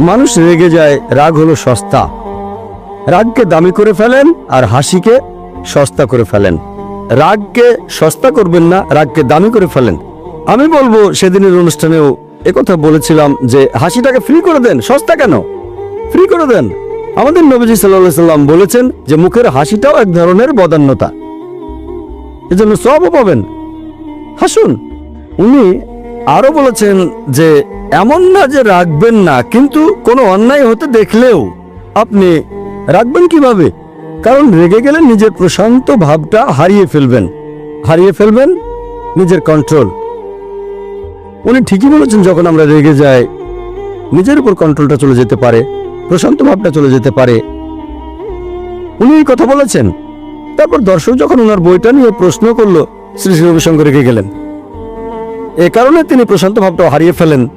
মানুষ রেগে যায়, রাগ হলো সস্তা। রাগকে দামি করে ফেলেন আর হাসিকে সস্তা করে ফেলেন। রাগকে সস্তা করবেন না, রাগকে দামি করে ফেলেন। আমি বলব, সেদিনের অনুষ্ঠানেও একথা বলেছিলাম যে, হাসিটাকে ফ্রি করে দেন, সস্তা কেন? ফ্রি করে দেন। আমাদের নবীজি সাল্লাহ সাল্লাম বলেছেন যে, মুখের হাসিটাও এক ধরনের বদান্যতা। এজন্য সবও পাবেন। হাসুন, উনি আরও বলেছেন যে, এমন না যে রাখবেন না, কিন্তু কোনো অন্যায় হতে দেখলেও আপনি রাখবেন কীভাবে? কারণ রেগে গেলে নিজের প্রশান্ত ভাবটা হারিয়ে ফেলবেন। হারিয়ে ফেলবেন নিজের কন্ট্রোল উনি ঠিকই বলেছেন, যখন আমরা রেগে যাই, নিজের উপর কন্ট্রোলটা চলে যেতে পারে, প্রশান্ত ভাবটা চলে যেতে পারে। উনি কথা বলেছেন। তারপর দর্শক যখন ওনার বইটা নিয়ে প্রশ্ন করল, শ্রী শ্রী রবিশঙ্কর রেগে গেলেন। এ কারণে তিনি প্রশান্ত ভাবটা হারিয়ে ফেলেন।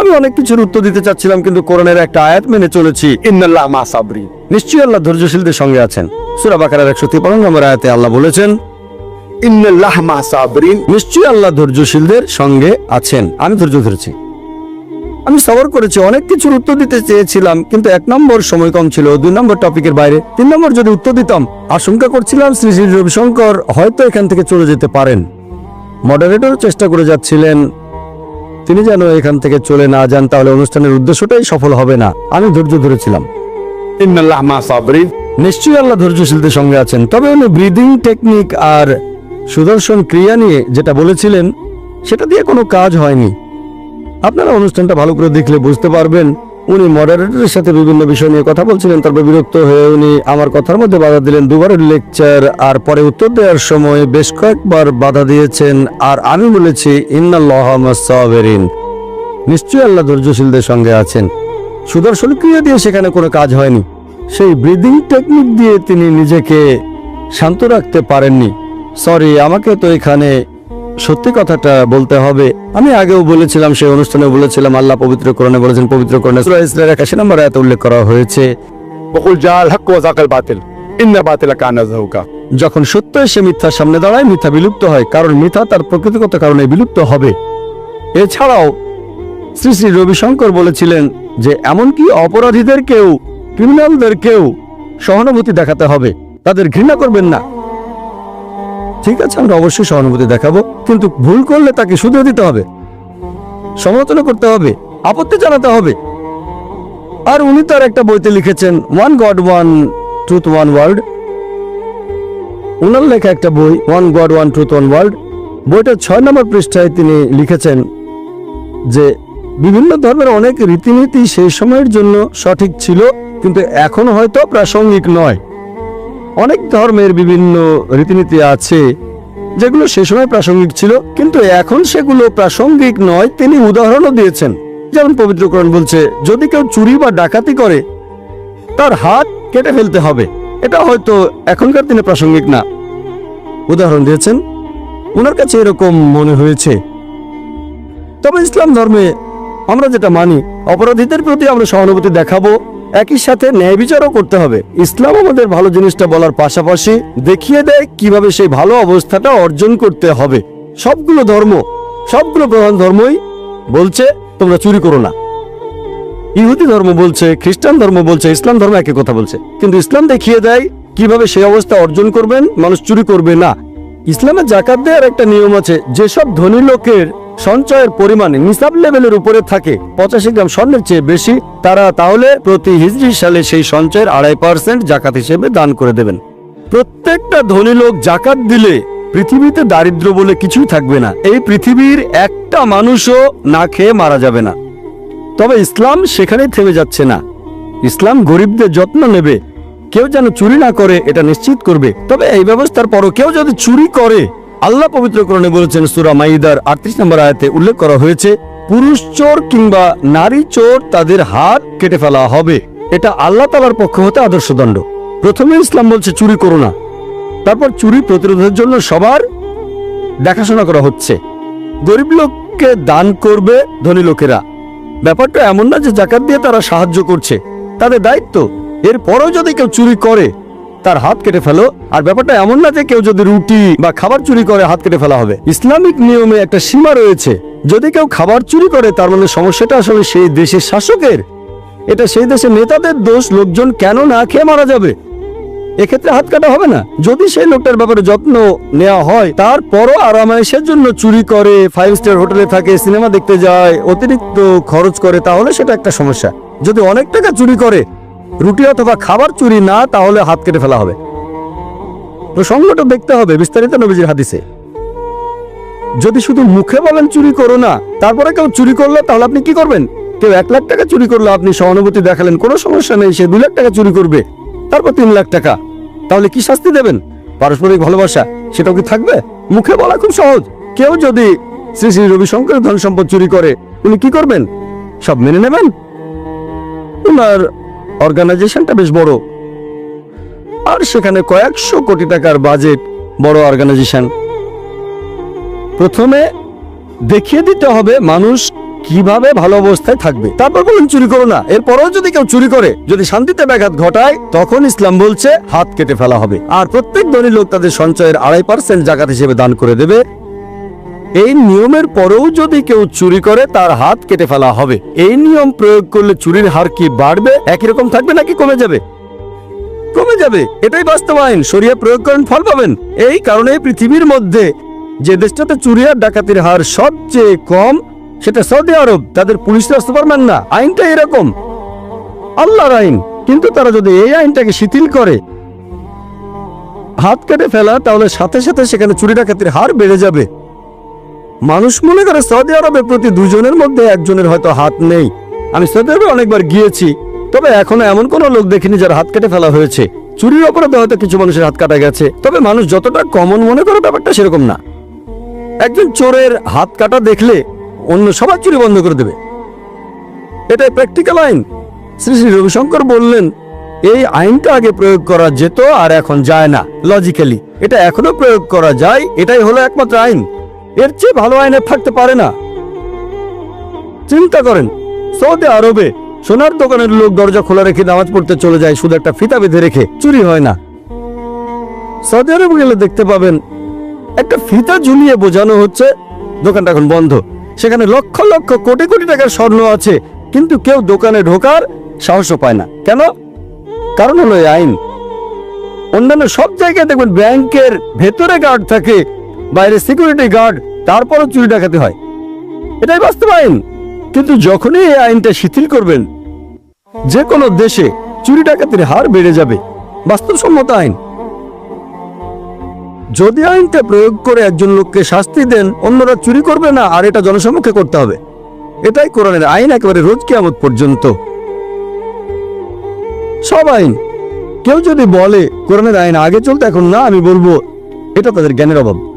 আমি অনেক কিছুর উত্তর দিতে চাচ্ছিলাম কিন্তু কোরআনের একটা আয়াত মেনে চলেছি। ইন্নাল্লাহ মা সাবরি। নিশ্চয়ই আল্লাহ ধৈর্যশীলদের সঙ্গে আছেন। সুরা বাকারার একশো তিপ্পান্ন নম্বর আয়াতে আল্লাহ বলেছেন ইন্নাল্লাহ মা সাবরিন নিশ্চয়ই আল্লাহ ধৈর্যশীলদের সঙ্গে আছেন। আমি ধৈর্য ধরেছি। আমি সবর করেছি অনেক কিছুর উত্তর দিতে চেয়েছিলাম কিন্তু এক নম্বর সময় কম ছিল দুই নম্বর টপিকের বাইরে। তিন নম্বর যদি উত্তর দিতাম আশঙ্কা করছিলাম শ্রী শ্রী রবিশঙ্কর হয়তো এখান থেকে চলে যেতে পারেন। মডারেটর চেষ্টা করে যাচ্ছিলেন। তিনি যেন এখান থেকে চলে না যান তাহলে অনুষ্ঠানের উদ্দেশ্যটাই সফল হবে না। আমি ধৈর্য ধরেছিলাম। নিশ্চয়ই আল্লাহ ধৈর্যশীলদের সঙ্গে আছেন। তবে উনি ব্রিদিং টেকনিক আর সুদর্শন ক্রিয়া নিয়ে যেটা বলেছিলেন সেটা দিয়ে কোনো কাজ হয়নি। আপনারা অনুষ্ঠানটা ভালো করে দেখলে বুঝতে পারবেন উনি মডারেটরের সাথে বিভিন্ন বিষয় নিয়ে কথা বলছিলেন, তারপর বিরক্ত হয়ে উনি আমার কথার মধ্যে বাধা দিলেন। দুবারের লেকচার আর পরে উত্তর দেওয়ার সময় বেশ কয়েকবার বাধা দিয়েছেন। আর আমি বলেছি, ইন্নাল্লাহ সাবেরিন নিশ্চয়ই আল্লাহ ধৈর্যশীলদের সঙ্গে আছেন। সুদর্শন ক্রিয়া দিয়ে সেখানে কোনো কাজ হয়নি। সেই ব্রিদিং টেকনিক দিয়ে তিনি নিজেকে শান্ত রাখতে পারেননি। সরি আমাকে তো এখানে সত্যি কথাটা বলতে হবে। আমি আগেও বলেছিলাম সেই অনুষ্ঠানে বলেছিলাম আল্লাহ পবিত্র করণে বলেছেন পবিত্র করণে ইসলামের একাশি নম্বর এত উল্লেখ করা হয়েছে। যখন সত্য এসে মিথ্যার সামনে দাঁড়ায় মিথ্যা বিলুপ্ত হয় কারণ মিথ্যা তার প্রকৃতিগত কারণে বিলুপ্ত হবে। এছাড়াও শ্রী শ্রী রবিশঙ্কর বলেছিলেন যে এমনকি ক্রিমিনালদের কেউ সহানুভূতি দেখাতে হবে? তাদের ঘৃণা করবেন না। ঠিক আছে, আমরা অবশ্যই সহানুভূতি দেখাবো, কিন্তু ভুল করলে তাকে শুধু দিতে হবে। সমালোচনা করতে হবে, আপত্তি জানাতে হবে। আর উনি তার একটা বইতে লিখেছেন one god one truth one world ওনার লেখা একটা বই one god one truth one world বইটার ছয় নম্বর পৃষ্ঠায় তিনি লিখেছেন যে, বিভিন্ন ধর্মের অনেক রীতিনীতি সেই সময়ের জন্য সঠিক ছিল, কিন্তু এখন হয়তো প্রাসঙ্গিক নয়। অনেক ধর্মের বিভিন্ন রীতিনীতি আছে, যেগুলো সে সময় প্রাসঙ্গিক ছিল, কিন্তু এখন সেগুলো প্রাসঙ্গিক নয়, তিনি উদাহরণও দিয়েছেন। যেমন পবিত্রকরণ বলছে, যদি কেউ চুরি বা ডাকাতি করে, তার হাত কেটে ফেলতে হবে। এটা হয়তো এখনকার দিনে প্রাসঙ্গিক না। উদাহরণ দিয়েছেন ওনার কাছে এরকম মনে হয়েছে। তবে ইসলাম ধর্মে আমরা যেটা মানি, অপরাধীদের প্রতি আমরা সহানুভূতি দেখাবো একই সাথে ন্যায় বিচারও করতে হবে। ইসলাম আমাদের ভালো জিনিসটা বলার পাশাপাশি দেখিয়ে দেয় কীভাবে সেই ভালো অবস্থাটা অর্জন করতে হবে। সবগুলো ধর্ম, সবগুলো প্রধান ধর্মই বলছে, তোমরা চুরি করো না। ইহুদি ধর্ম বলছে, খ্রিস্টান ধর্ম বলছে, ইসলাম ধর্ম একই কথা বলছে। কিন্তু ইসলাম দেখিয়ে দেয় কীভাবে সেই অবস্থা অর্জন করবেন, মানুষ চুরি করবে না। ইসলামের জাকাত দেওয়ার একটা নিয়ম আছে, যেসব ধনী লোকের সঞ্চয়ের পরিমাণ নিসাব লেভেলের উপরে থাকে। পঁচাশি গ্রাম স্বর্ণের চেয়ে বেশি, তারা তাহলে প্রতি হিজড়ি সালে সেই সঞ্চয়ের আড়াই পার্সেন্ট জাকাত হিসেবে দান করে দেবেন। প্রত্যেকটা ধনী লোক জাকাত দিলে পৃথিবীতে দারিদ্র বলে কিছুই থাকবে না। এই পৃথিবীর একটা মানুষও না খেয়ে মারা যাবে না। তবে ইসলাম সেখানেই থেমে যাচ্ছে না। ইসলাম গরিবদের যত্ন নেবে। কেউ যেন চুরি না করে, এটা নিশ্চিত করবে। তবে এই ব্যবস্থার পরও কেউ যদি চুরি করে আল্লাহ পবিত্রকরণে বলেছেন, সুরা মাইদার আটত্রিশ নম্বর আয়াতে উল্লেখ করা হয়েছে, পুরুষ চোর কিংবা নারী চোর তাদের হাত কেটে ফেলা হবে। এটা আল্লাহ তালার পক্ষ হতে আদর্শ দণ্ড প্রথমে ইসলাম বলছে, চুরি করো না। তারপর চুরি প্রতিরোধের জন্য সবার দেখাশোনা করা হচ্ছে। গরিব লোককে দান করবে ধনী লোকেরা। ব্যাপারটা এমন না যে জাকাত দিয়ে তারা সাহায্য করছে। তাদের দায়িত্ব। এরপরও যদি কেউ চুরি করে তার হাত কেটে ফেলো। আর ব্যাপারটা এমন না যে কেউ যদি রুটি বা খাবার চুরি করে হাত কেটে ফেলা হবে। ইসলামিক নিয়মে একটা সীমা রয়েছে। যদি কেউ খাবার চুরি করে, তার মানে সমস্যাটা আসলে সেই দেশের শাসকের। এটা সেই দেশের নেতাদের দোষ, লোকজন কেন না খেয়ে মারা যাবে? এক্ষেত্রে হাত কাটা হবে না। যদি সেই লোকটার ব্যাপারে যত্ন নেওয়া হয়, তারপরও আরামায়েশের জন্য চুরি করে ফাইভ স্টার হোটেলে থাকে, সিনেমা দেখতে যায়, অতিরিক্ত খরচ করে, তাহলে সেটা একটা সমস্যা। যদি অনেক টাকা চুরি করে রুটি অথবা খাবার চুরি না, তাহলে হাত কেটে ফেলা হবে। প্রসঙ্গটা দেখতে হবে বিস্তারিত নবীজির হাদিসে। যদি শুধু মুখে বলেন চুরি করো না, তারপরে কেউ চুরি করল, তাহলে আপনি কি করবেন? কেউ এক লাখ টাকা চুরি করল, আপনি সহানুভূতি দেখালেন, কোনো সমস্যা নেই, সে দু লাখ টাকা চুরি করবে, তারপর তিন লাখ টাকা। তাহলে কি শাস্তি দেবেন? পারস্পরিক ভালোবাসা, সেটাও কি থাকবে? মুখে বলা খুব সহজ। কেউ যদি শ্রী শ্রী রবিশঙ্কর ধন সম্পদ চুরি করে, উনি কি করবেন? সব মেনে নেবেন? ওনার অর্গানাইজেশনটা বেশ বড়। আর সেখানে কয়েকশো কোটি টাকার বাজেট বড় অর্গানাইজেশন প্রথমে দেখিয়ে দিতে হবে মানুষ কীভাবে ভালো অবস্থায় থাকবে। তারপর বলুন, চুরি করো না। এরপরেও যদি কেউ চুরি করে, যদি শান্তিতে ব্যাঘাত ঘটায়, তখন ইসলাম বলছে হাত কেটে ফেলা হবে। আর প্রত্যেক ধনী লোক তাদের সঞ্চয়ের আড়াই পার্সেন্ট জাকাত হিসেবে দান করে দেবে। এই নিয়মের পরেও যদি কেউ চুরি করে, তার হাত কেটে ফেলা হবে। এই নিয়ম প্রয়োগ করলে চুরির হার কি বাড়বে? একই রকম থাকবে নাকি কমে যাবে? কমে যাবে। এটাই বাস্তব আইন সরিয়া প্রয়োগ করেন, ফল পাবেন। এই কারণে পৃথিবীর মধ্যে যে দেশটাতে চুরি আর ডাকাতির হার সবচেয়ে কম, সেটা সৌদি আরব। তাদের পুলিশ পুলিশরা সুপারম্যান না। আইনটা এরকম। আল্লাহর আইন। কিন্তু তারা যদি এই আইনটাকে শিথিল করে, হাত কেটে ফেলা, তাহলে সাথে সাথে সেখানে চুরি ডাকাতির হার বেড়ে যাবে। মানুষ মনে করে সৌদি আরবের প্রতি দুজনের মধ্যে একজনের হয়তো হাত নেই। আমি সৌদি আরবে অনেকবার গিয়েছি, তবে এখনও এমন কোনো লোক দেখিনি যার হাত কেটে ফেলা হয়েছে। চুরির অপরাধে হয়তো কিছু মানুষের হাত কাটা গেছে, তবে মানুষ যতটা কমন মনে করে ব্যাপারটা সেরকম না। একজন চোরের হাত কাটা দেখলে অন্য সবার চুরি বন্ধ করে দেবে। এটাই প্র্যাকটিক্যাল আইন। শ্রী শ্রী রবিশঙ্কর বললেন, এই আইনটা আগে প্রয়োগ করা যেত আর এখন যায় না লজিক্যালি এটা এখনও প্রয়োগ করা যায়, এটাই হলো একমাত্র আইন। এর চেয়ে ভালো আইন থাকতে পারে না। চিন্তা করেন, সৌদি আরবে সোনার দোকানের লোক দরজা খোলা রেখে নামাজ পড়তে চলে যায়, শুধু একটা ফিতা বেঁধে রেখে, চুরি হয় না। সৌদি আরবে গেলে দেখতে পাবেন, একটা ফিতা ঝুলিয়ে বোঝানো হচ্ছে, দোকানটা এখন বন্ধ। সেখানে লক্ষ লক্ষ কোটি কোটি টাকার স্বর্ণ আছে, কিন্তু কেউ দোকানে ঢোকার সাহসও পায় না। কেন? কারণ হলো এই আইন। অন্যান্য সব জায়গায় দেখবেন ব্যাংকের ভেতরে গার্ড থাকে বাইরে সিকিউরিটি গার্ড তারপরও চুরি ডাকাতি হয়। এটাই বাস্তব আইন। কিন্তু যখনই এই আইনটা শিথিল করবেন যে কোনো দেশে চুরি ডাকাতির হার বেড়ে যাবে। বাস্তবসম্মত আইন। যদি আইনটা প্রয়োগ করে একজন লোককে শাস্তি দেন, অন্যরা চুরি করবে না, আর এটা জনসম্মুখে করতে হবে। এটাই কোরআনের আইন একেবারে রোজ কিয়ামত পর্যন্ত। সব আইন। কেউ যদি বলে, কোরআনের আইন আগে চলতে, এখন না, আমি বলব, এটা তাদের জ্ঞানের অভাব।